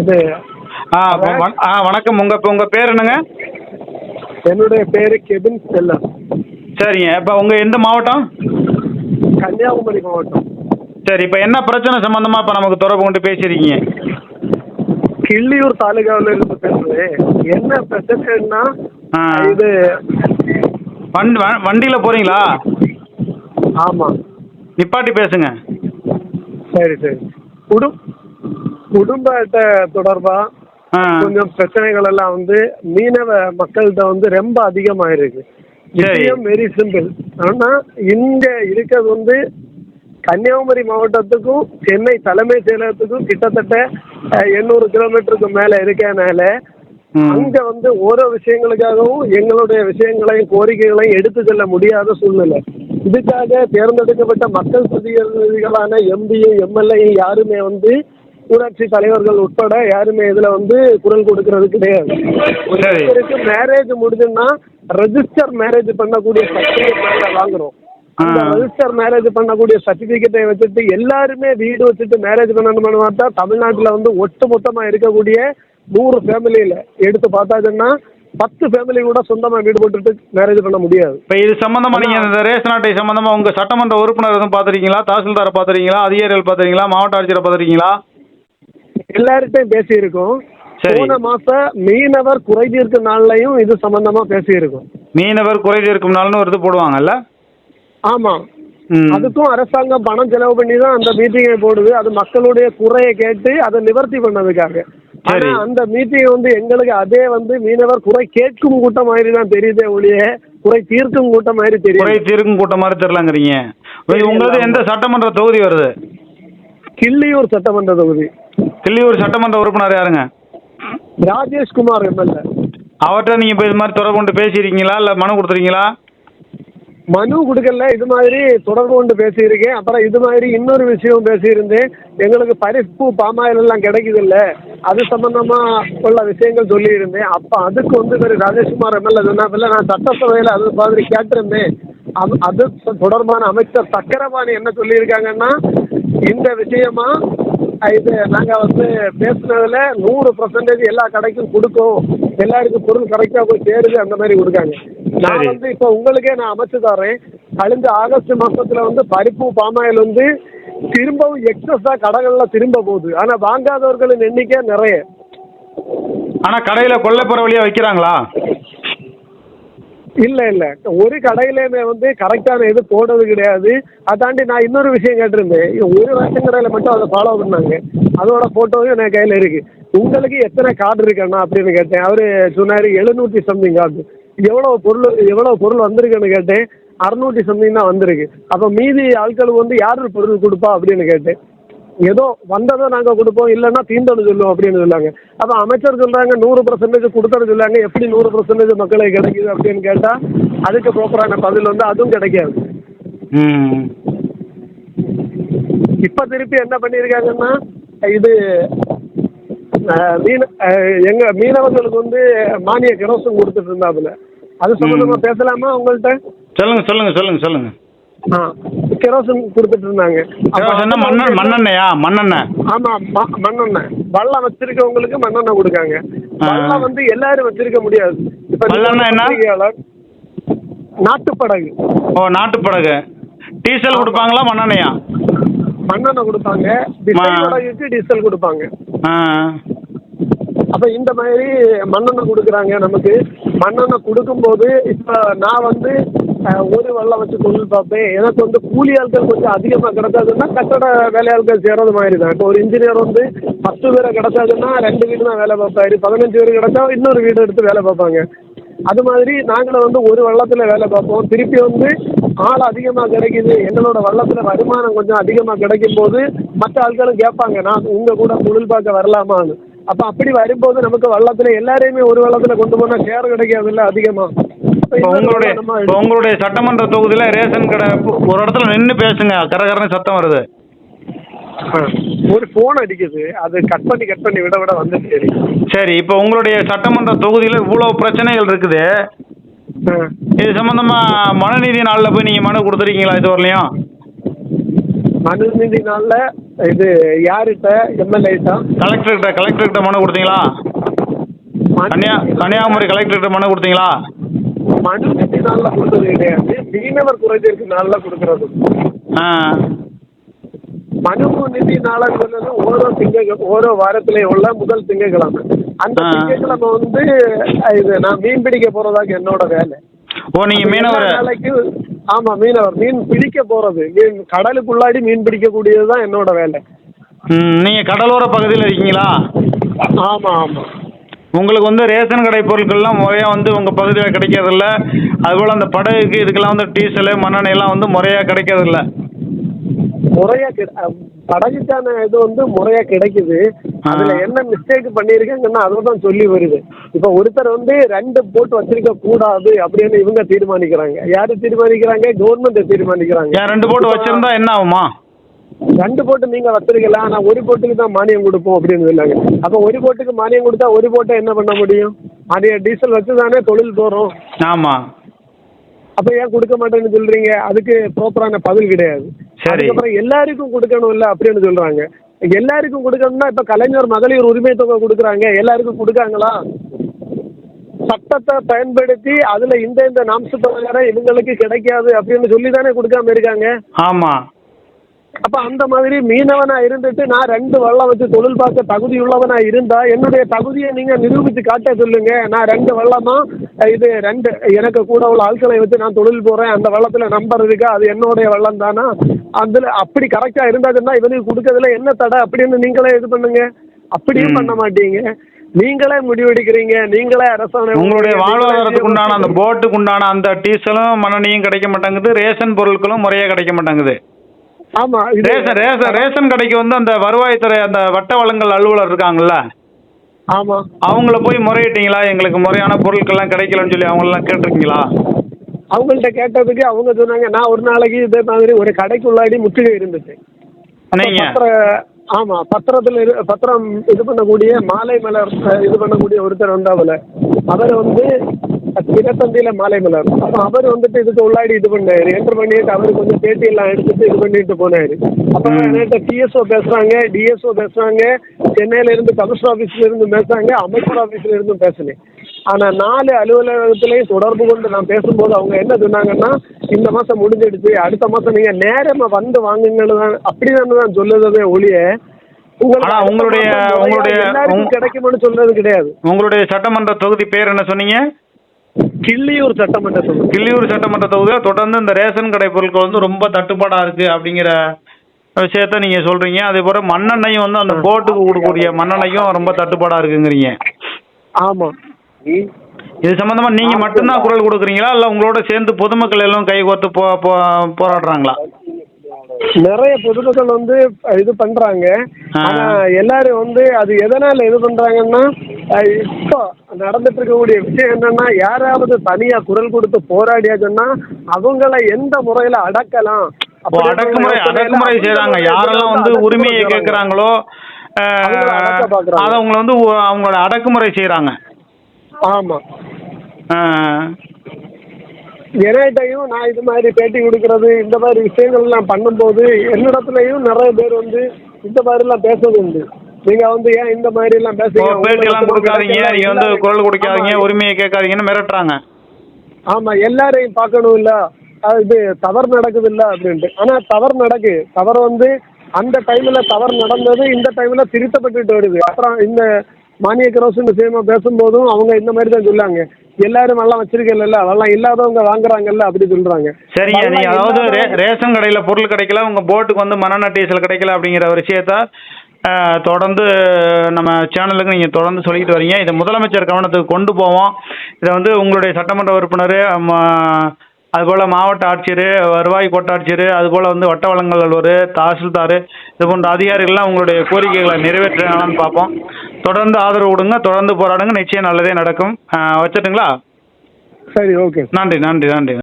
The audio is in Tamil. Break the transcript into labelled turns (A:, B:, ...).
A: இது
B: ஆ ஆ வணக்கம். உங்கள் உங்கள் பேர் என்னங்க?
A: என்னுடைய பேரு கெபின் செல்லர்.
B: சரிங்க. இப்போ உங்கள் எந்த மாவட்டம்?
A: கன்னியாகுமரி மாவட்டம்.
B: சரி இப்போ என்ன பிரச்சனை சம்மந்தமாக இப்போ நமக்கு தொடர்பு கொண்டு பேசியிருக்கீங்க
A: கிள்ளியூர் தாலுகாவில் இருந்து பேசுறேன். என்ன பிரச்சனைன்னா. இது
B: வண்டி வண்டியில் போகிறீங்களா
A: ஆமா.
B: நிப்பாட்டி பேசுங்க.
A: சரி சரி. குடும் குடும்ப அட்டை தொடர்பா கொஞ்சம் பிரச்சனைகள் எல்லாம் வந்து மீனவ மக்கள்கிட்ட வந்து ரொம்ப அதிகமாயிருக்கு. விஷயம் வெரி சிம்பிள் ஆனா இங்க இருக்கிறது வந்து கன்னியாகுமரி மாவட்டத்துக்கும் சென்னை தலைமைச் செயலகத்துக்கும் கிட்டத்தட்ட எண்ணூறு கிலோமீட்டருக்கு மேல இருக்கனால. அங்க வந்து ஓரோ விஷயங்களுக்காகவும் எங்களுடைய விஷயங்களையும் கோரிக்கைகளையும் எடுத்து செல்ல முடியாத சூழ்நிலை இதுக்காக தேர்ந்தெடுக்கப்பட்ட மக்கள் பிரதிநிதிகளான எம்பிஏ எம்எல்ஏ யாருமே வந்து ஊராட்சி தலைவர்கள் உட்பட யாருமே இதுல வந்து குரல் கொடுக்கறது கிடையாது. ஒரு. ஒருத்தருக்கு மேரேஜ் முடிஞ்சுன்னா ரெஜிஸ்டர் மேரேஜ் பண்ணக்கூடிய சர்டிபிகேட் நாங்க வாங்குறோம். அந்த. ரெஜிஸ்டர் மேரேஜ் பண்ணக்கூடிய சர்டிபிகேட்டை வச்சுட்டு எல்லாருமே வீடு வச்சுட்டு மேரேஜ் பண்ணணும்னு பார்த்தா தமிழ்நாட்டுல வந்து ஒட்டு மொத்தமா இருக்கக்கூடிய நூறு ஃபேமிலியில எடுத்து பார்த்தாச்சுன்னா பத்து ஃபேமிலி கூட சொந்தமா வீடு போட்டுட்டு மேரேஜ் பண்ண முடியாது.
B: இப்போ இது சம்மந்தமாக நீங்கள் இந்த ரேஷன் அட்டை சம்மந்தமாக உங்கள் சட்டமன்ற உறுப்பினர் எதுவும் பார்த்துருக்கீங்களா? தாசில்தாரை பார்த்துருக்கீங்களா? அதிகாரிகள் பார்த்துருக்கீங்களா? மாவட்ட ஆட்சியரை பார்த்துருக்கீங்களா?
A: எல்லார்கிட்டையும் பேசியிருக்கோம். போன மாசம் மீனவர் குறைதீர்க்கும் நாள்லயும் இது சம்பந்தமா பேசியிருக்கோம்.
B: மீனவர் குறை தீர்க்கும் நாள்னு ஒரு இது போடுவாங்கல்ல?
A: ஆமா. அதுக்கும் அரசாங்கம் பணம் செலவு பண்ணி தான் அந்த மீட்டிங்கை போடுது. அது மக்களுடைய குறையை கேட்டு அதை நிவர்த்தி பண்ணதுக்காக. ஆனா. அந்த மீட்டிங் வந்து எங்களுக்கு அதே வந்து மீனவர் குறை கேட்கும் கூட்டம் மாதிரி தான் தெரியுதே ஒழிய குறை தீர்க்கும் கூட்டம் மாதிரி
B: குறை
A: தெரியும்
B: தீர்க்கும் கூட்டம் மாதிரி தெரிலங்கிறீங்க. உங்களது எந்த சட்டமன்ற தொகுதி வருது?
A: கிள்ளியூர் சட்டமன்ற தொகுதி.
B: கிள்ளியூர் சட்டமன்ற உறுப்பினர் யாருங்க?
A: ராஜேஷ்குமார் எம்எல்ஏ.
B: அவர்கிட்ட நீங்கள் இப்போ இது மாதிரி தொடர்பு கொண்டு பேசியிருக்கீங்களா? இல்லை மனு கொடுத்துருக்கீங்களா?
A: மனு கொடுக்கல இது மாதிரி தொடர்பு கொண்டு பேசியிருக்கேன். அப்புறம் இது மாதிரி இன்னொரு விஷயம் பேசியிருந்தேன். எங்களுக்கு பரிப்பு பாமாயில் எல்லாம் கிடைக்குது இல்ல அது சம்பந்தமா உள்ள விஷயங்கள் சொல்லியிருந்தேன். அப்ப அதுக்கு வந்து இவர் ராஜேஷ்குமார் எம்எல்ஏ சொன்னாப்பில்ல நான் சட்டசபையில் அது மாதிரி கேட்டிருந்தேன். அது- அது தொடர்பான அமைச்சர் சக்கரபாணி என்ன சொல்லியிருக்காங்கன்னா இந்த விஷயமா இது நாங்க வந்து பேசுனதுல நூறு பர்சன்டேஜ் எல்லா கடைக்கும் கொடுக்கும். எல்லாருக்கும் பொருள் கரெக்டா போய் சேருது அந்த மாதிரி கொடுக்காங்க. நான். வந்து இப்போ உங்களுக்கே நான் அமைச்சு தரேன் கழிஞ்ச ஆகஸ்ட் மாசத்துல வந்து பருப்பு பாமாயில் வந்து திரும்பவும் எக்ஸஸா கடைகள்ல திரும்ப போகுது. ஆனா வாங்காதவர்களின் எண்ணிக்கை நிறைய.
B: ஆனால் கடையில் கொல்லைப்புற வழியாக வைக்கிறாங்களா?
A: இல்ல இல்ல. ஒரு கடையிலேயுமே வந்து கரெக்டான இது போடுறது கிடையாது. அதாண்டி நான் இன்னொரு விஷயம் கேட்டிருந்தேன். ஒரு ரேஷன் கடையில மட்டும் அதை ஃபாலோ பண்ணாங்க. அதோட போட்டோவும் என் கையில இருக்கு. உங்களுக்கு எத்தனை கார்டு இருக்கண்ணா அப்படின்னு கேட்டேன். அவரு சொன்னாரு எழுநூற்றி சம்திங் கார்டு எவ்வளவு பொருள் எவ்வளவு பொருள் வந்திருக்குன்னு கேட்டேன். அறுநூற்றி சம்திங் தான் வந்திருக்கு. அப்ப மீதி ஆட்களுக்கு வந்து யாரு பொருள் கொடுப்பா அப்படின்னு கேட்டேன். ஏதோ வந்ததை நாங்க கொடுப்போம் இல்லைன்னா தீந்தோன்னு சொல்லுவோம் அப்படின்னு சொன்னாங்க. அப்ப அமைச்சர் சொல்றாங்க நூறு பர்சன்டேஜ் கொடுத்தது சொல்லாங்க எப்படி நூறு பர்சன்டேஜ் மக்களுக்கு கிடைக்குது அப்படின்னு கேட்டா அதுக்கு ப்ராப்பரான பதில் வந்து அதுவும் கிடைக்காது. இப்ப திருப்பி என்ன பண்ணியிருக்காங்கன்னா இது மீன எங்க மீனவர்களுக்கு வந்து மானிய கிரோசம் கொடுத்துட்டு இருந்தாப்புல. அது சம்பந்தமா பேசலாமா உங்கள்கிட்ட
B: சொல்லுங்க சொல்லுங்க சொல்லுங்க சொல்லுங்க.
A: ஆ கிரோசன் கொடுத்துட்டு இருந்தாங்க அதுல
B: மண்ணெண்ணெய். மண்ணெண்ணெயா? மண்ணெண்ணெய்.
A: ஆமா ம- மண்ணெண்ணெய். வல்லம் வச்சிருக்கவங்களுக்கு மண்ணெண்ணெய் கொடுக்காங்க.
B: ஆ.
A: வல்லம் வந்து எல்லாரும் வச்சிருக்க முடியாது. இப்ப நீங்க
B: வல்லம்னா என்ன?
A: நாட்டுப்படகு.
B: ஓ நாட்டு படகு டீசல் கொடுப்பாங்களா மண்ணெண்ணெயா?
A: மண்ணெண்ணெய் கொடுப்பாங்க. டிசல். படகுக்கு டீசல் கொடுப்பாங்க.
B: ஆ.
A: அப்ப இந்த மாதிரி மண்ணெண்ணெய் கொடுக்குறாங்க நமக்கு. மண்ணெண்ணெய் கொடுக்கும்போது இப்ப நான் வந்து ஒரு வல்லம் வச்சு தொழில் பார்ப்பேன். எனக்கு வந்து கூலி ஆட்கள் கொஞ்சம் அதிகமாக கிடைச்சாதுன்னா கட்டட வேலையாட்கள் செய்கிறது மாதிரி தான் இப்போ ஒரு இன்ஜினியர் வந்து பத்து பேரை கிடைச்சாதுன்னா ரெண்டு வீடு தான் வேலை பார்ப்பாரு. பதினஞ்சு பேர் கிடைச்சா இன்னொரு வீடு எடுத்து வேலை பார்ப்பாங்க. அது மாதிரி நாங்களும் வந்து ஒரு வள்ளத்தில் வேலை பார்ப்போம். திருப்பி வந்து ஆள் அதிகமாக கிடைக்குது. எங்களோட வள்ளத்தில் வருமானம் கொஞ்சம் அதிகமாக கிடைக்கும் போது மற்ற ஆட்களும் கேட்பாங்க நான் உங்கள் கூட தொழில் பார்க்க வரலாமான்னு. அப்போ அப்படி வரும்போது நமக்கு வள்ளத்தில் எல்லாரையுமே ஒரு வள்ளத்தில் கொண்டு போனால் ஷேர் கிடைக்காதுல்ல அதிகமாக
B: இப்போ உங்களுடைய இப்போ உங்களுடைய சட்டமன்ற தொகுதியில் ரேஷன் கடை ஒரு இடத்துல நின்று பேசுங்க. கரகரன்னு சத்தம் வருது.
A: ஒரு ஃபோன் அடிக்குது. அது கட் பண்ணி கட் பண்ணி விட விட வந்துட்டு சரி
B: இப்போ உங்களுடைய சட்டமன்ற தொகுதியில் இவ்வளோ பிரச்சனைகள் இருக்குது. இது சம்மந்தமாக மனுநீதி நாளில் போய் நீங்கள் மனு கொடுத்துருக்கீங்களா இது வரலையும்?
A: மனுநீதி நாளில் இது யார்கிட்ட எம்எல்ஏட்டா
B: கலெக்டர்கிட்ட கலெக்டர்கிட்ட மனு கொடுத்தீங்களா? கன்னியா கன்னியாகுமரி கலெக்டர்கிட்ட மனு கொடுத்தீங்களா?
A: மனுநீதி நாளில் கொடுத்தது கிடையாது மீனவர் குறைதீர்க்கு நாளில் கொடுக்கறது.
B: ஆ.
A: மனு நிதி நாளாக சொன்னது ஓரோ திங்க ஓரோ வாரத்திலே உள்ள முதல் திங்கக்கிழமை அந்த. திங்கக்கிழமை வந்து இது நான் மீன் பிடிக்க போறதாக என்னோட வேலை.
B: ஓ நீங்கள் மீனவர்?
A: நாளைக்கு ஆமா மீனவர் மீன் பிடிக்க போறது. மீன் கடலுக்குள்ளாடி மீன் பிடிக்கக்கூடியது தான் என்னோட வேலை.
B: ம் நீங்கள் கடலோர பகுதியில் இருக்கீங்களா?
A: ஆமா ஆமா.
B: உங்களுக்கு வந்து ரேஷன் கடை பொருட்கள்லாம் முறையாக வந்து உங்கள் பகுதியில் கிடைக்கிறதில்ல. அதுபோல் அந்த படகுக்கு இதுக்கெல்லாம் வந்து டீசலு மண்ணெண்ணெய் எல்லாம் வந்து முறையாக கிடைக்கிறதில்ல.
A: முறையா கிடை- அஹ் படகுக்கான இது வந்து முறையா கிடைக்குது. அதுல என்ன மிஸ்டேக் பண்ணிருக்காங்கன்னா அதை தான் சொல்லி வருது. இப்ப ஒருத்தர் வந்து ரெண்டு போட்டு வச்சிருக்க கூடாது அப்படின்னு இவங்க தீர்மானிக்கிறாங்க. யாரு தீர்மானிக்கிறாங்க? கவர்மெண்ட் தீர்மானிக்கிறாங்க.
B: ரெண்டு போட்டு வச்சுருந்தா என்ன ஆகுமா?
A: ரெண்டு போட்டு நீங்க வச்சிருக்கலாம் ஆனா ஒரு போட்டுக்கு தான் மானியம் கொடுப்போம் அப்படின்னு சொன்னாங்க. அப்ப ஒரு போட்டுக்கு மானியம் கொடுத்தா ஒரு போட்டை என்ன பண்ண முடியும்? மானியம் டீசல் வச்சு தானே தொழில் போறோம்
B: ஆமாம்
A: அப்ப ஏன் கொடுக்க மாட்டேன்னு சொல்றீங்க? அதுக்கு ப்ராப்பரான பதில் கிடையாது. அதுக்கப்புறம் எல்லாருக்கும் கொடுக்கணும் இல்ல அப்படின்னு சொல்றாங்க. எல்லாருக்கும் கொடுக்கணும்னா இப்ப கலைஞர் மகளிர் உரிமை தொகை கொடுக்குறாங்க. எல்லாருக்கும் கொடுக்காங்களா? சட்டத்தை பயன்படுத்தி அதுல இந்த இந்த நாம்ச பிரகாரம் இவங்களுக்கு கிடைக்காது அப்படின்னு சொல்லி தானே கொடுக்காம இருக்காங்க?
B: ஆமாம்
A: அப்ப அந்த மாதிரி மீனவனா இருந்துட்டு நான் ரெண்டு வள்ளம் வச்சு தொழில் பார்க்க தகுதி உள்ளவனா இருந்தா என்னுடைய தகுதியை நீங்க நிரூபிச்சு காட்ட சொல்லுங்க. நான் ரெண்டு வள்ளமா இது ரெண்டு எனக்கு கூட உள்ள ஆட்களை வச்சு நான் தொழில் போறேன். அந்த வள்ளத்துல நம்பர் இருக்கா? அது என்னுடைய வள்ளம் தானா? அதுல அப்படி கரெக்டா இருந்தாச்சுன்னா இவனுக்கு கொடுக்கறதுல என்ன தடை அப்படின்னு நீங்களே இது பண்ணுங்க. அப்படியும். பண்ண மாட்டீங்க. நீங்களே முடிவெடுக்கிறீங்க. நீங்களே அரசாணை
B: உங்களுடைய வாழ்வாதாரத்துக்கு உண்டான அந்த போட்டுக்கு உண்டான அந்த டீசலும் மண்ணெண்ணையும் கிடைக்க மாட்டேங்குது. ரேஷன் பொருட்களும் முறையாக கிடைக்க மாட்டேங்குது.
A: ஆமா
B: ரேஷன் ரேஷன் ரேஷன் கடைக்கு வந்து அந்த வருவாய்த்துறை அந்த வட்ட வழங்கல் அலுவலர் இருக்காங்கல்ல?
A: ஆமா.
B: அவங்கள போய் முறையிட்டீங்களா? எங்களுக்கு முறையான பொருட்கள்லாம் கிடைக்கலன்னு சொல்லி அவங்களெல்லாம் கேட்டிருக்கீங்களா?
A: அவங்கள்ட்ட கேட்டதுக்கு அவங்க சொன்னாங்க நான் ஒரு நாளைக்கு இதே மாதிரி ஒரு கடைக்குள்ளாடி முற்றுகை இருந்துச்சு. ஆமா பத்திரத்துல இரு பத்திரம் இது பண்ணக்கூடிய மாலை மலர் இது பண்ணக்கூடிய ஒருத்தர் வந்தாப்புல அவர் வந்து தினத்தந்தியில மாலை மலர். அப்ப அவர் வந்துட்டு இதுக்கு உள்ளாடி இது பண்ணாரு. என்டர் பண்ணிட்டு அவர் கொஞ்சம் பேட்டி எல்லாம் எடுத்துட்டு இது பண்ணிட்டு போனாரு. அப்ப. என்கிட்ட டிஎஸ்ஓ பேசுறாங்க டிஎஸ்ஓ பேசுறாங்க சென்னையில இருந்து கமிஷனர் ஆபீஸ்ல இருந்து பேசுறாங்க அமைச்சர் ஆபீஸ்ல இருந்தும் பேசினேன். ஆனா நாலு அலுவலகத்திலையும் தொடர்பு கொண்டு நான் பேசும்போது அவங்க என்ன சொன்னாங்கன்னா இந்த மாசம் முடிஞ்சிடுச்சு அடுத்த மாசம் நீங்க நேரமா வந்து வாங்குங்கன்னு தான் அப்படின்னு தான் சொல்லுறதே ஒழிய
B: உங்களுடைய- உங்களுடைய-
A: கிடைக்கும்னு சொல்றது கிடையாது.
B: உங்களுடைய சட்டமன்ற தொகுதி பேர் என்ன சொன்னீங்க?
A: கிள்ளியூர் சட்டமன்ற தொகுதி.
B: கிள்ளியூர் சட்டமன்ற தொகுதியில் தொடர்ந்து இந்த ரேஷன் கடை பொருட்கள் வந்து ரொம்ப தட்டுப்பாடாக இருக்குது அப்படிங்கிற விஷயத்த நீங்கள் சொல்கிறீங்க அதே போல் மண்ணெண்ணையும் வந்து அந்த போட்டுக்கு கொடுக்கக்கூடிய மண்ணெண்ணையும் ரொம்ப தட்டுப்பாடாக இருக்குங்கிறீங்க.
A: ஆமா.
B: இது சம்மந்தமாக நீங்கள் மட்டும்தான் குரல் கொடுக்குறீங்களா? இல்லை உங்களோட சேர்ந்து பொதுமக்கள் எல்லாம் கைகோர்த்து போ போராடுறாங்களா?
A: நிறைய பொதுமக்கள் வந்து இது பண்றாங்க. ஆனா எல்லாரும் வந்து அது எதனால இது பண்றாங்கன்னா இப்போ நடந்துட்டு இருக்கக்கூடிய விஷயம் என்னன்னா யாராவது தனியா குரல் கொடுத்து போராடியாச்சுன்னா அவங்கள எந்த முறையில அடக்கலாம்?
B: இப்போ அடக்குமுறை அடக்குமுறை செய்கிறாங்க யாரெல்லாம் வந்து உரிமையை கேட்குறாங்களோ. அதை அவங்கள வந்து அவங்களோட அடக்குமுறை செய்கிறாங்க
A: ஆமா. என்கிட்டையும் நான் இது மாதிரி பேட்டி கொடுக்கறது இந்த மாதிரி விஷயங்கள் எல்லாம் பண்ணும்போது என்னிடத்துலயும் நிறைய பேர் வந்து இந்த மாதிரி எல்லாம் பேசுறது உண்டு. நீங்க வந்து ஏன் இந்த மாதிரி எல்லாம் பேசுறீங்க?
B: பேட்டியெல்லாம் கொடுக்காதீங்க நீங்கள் வந்து குரல் கொடுக்காதீங்க. உரிமையை கேட்காதீங்கன்னு மிரட்டுறாங்க.
A: ஆமா எல்லாரையும் பார்க்கணும் இல்ல இது தவறு நடக்குது இல்ல அப்படின்ட்டு. ஆனா தவறு நடக்கு. தவறு வந்து அந்த டைம்ல தவறு நடந்தது இந்த டைம்ல திருத்தப்பட்டுட்டு வருது. அப்புறம் இந்த மானிய கிரோசன் விஷயமா பேசும்போதும் அவங்க இந்த மாதிரி தான் சொல்லாங்க. எல்லாரும் வெள்ளம் வச்சிருக்கல வெள்ளம் இல்லாதவங்க வாங்குறாங்கல்ல அப்படி சொல்றாங்க.
B: சரிங்க நீங்கள் அதாவது ரேஷன் கடையில் பொருள் கிடைக்கல உங்கள் போட்டுக்கு வந்து மண்ணெண்ணெய் டீசல் கிடைக்கல அப்படிங்கிற ஒரு விஷயத்த தொடர்ந்து நம்ம சேனலுக்கு நீங்கள் தொடர்ந்து சொல்லிட்டு வரீங்க. இதை முதலமைச்சர் கவனத்துக்கு கொண்டு போவோம். இதை வந்து உங்களுடைய சட்டமன்ற உறுப்பினர் அதுபோல் மாவட்ட ஆட்சியர் வருவாய் கோட்டாட்சியர் அதுபோல் வந்து வட்ட வழங்கல் அலுவலர் தாசில்தார் இது போன்ற அதிகாரிகள்லாம் உங்களுடைய கோரிக்கைகளை நிறைவேற்றுறாங்களான்னு பார்ப்போம். தொடர்ந்து ஆதரவு கொடுங்க தொடர்ந்து போராடுங்க. நிச்சயம் நல்லதே நடக்கும். வச்சுட்டுங்களா?
A: சரி ஓகே.
B: நன்றி நன்றி நன்றி.